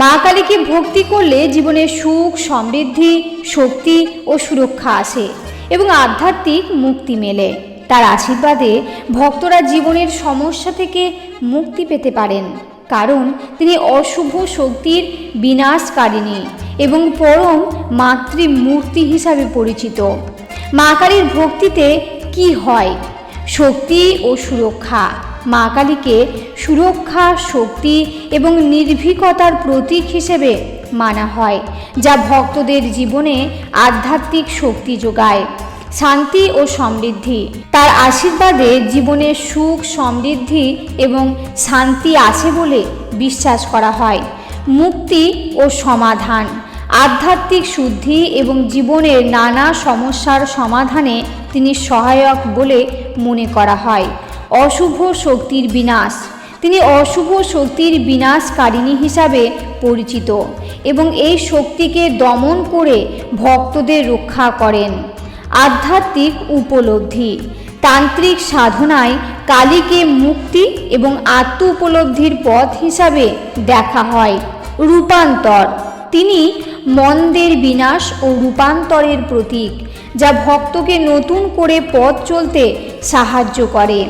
মা কালীকে ভক্তি করলে জীবনে সুখ, সমৃদ্ধি, শক্তি ও সুরক্ষা আসে এবং আধ্যাত্মিক মুক্তি মেলে। তার আশীর্বাদে ভক্তরা জীবনের সমস্যা থেকে মুক্তি পেতে পারেন, কারণ তিনি অশুভ শক্তির বিনাশকারিণী এবং পরম মাতৃমূর্তি হিসাবে পরিচিত। মা কালীর ভক্তিতে কি হয়? শক্তি ও সুরক্ষা। মা কালীকে সুরক্ষা, শক্তি এবং নির্ভীকতার প্রতীক হিসেবে মানা হয়, যা ভক্তদের জীবনে আধ্যাত্মিক শক্তি যোগায়, শান্তি ও সমৃদ্ধি। তার আশীর্বাদে জীবনে সুখ, সমৃদ্ধি এবং শান্তি আছে বলে বিশ্বাস করা হয়। মুক্তি ও সমাধান। আধ্যাত্মিক শুদ্ধি এবং জীবনের নানা সমস্যার সমাধানে তিনি সহায়ক বলে মনে করা হয়। অশুভ শক্তির বিনাশ। তিনি অশুভ শক্তির বিনাশকারিণী হিসাবে পরিচিত এবং এই শক্তিকে দমন করে ভক্তদের রক্ষা করেন। আধ্যাত্মিক উপলব্ধি, তান্ত্রিক সাধনায় কালীকে মুক্তি এবং আত্ম উপলব্ধির পথ হিসাবে দেখা হয়। রূপান্তর, তিনি মন্দের বিনাশ ও রূপান্তরের প্রতীক, যা ভক্তকে নতুন করে পথ চলতে সাহায্য করে।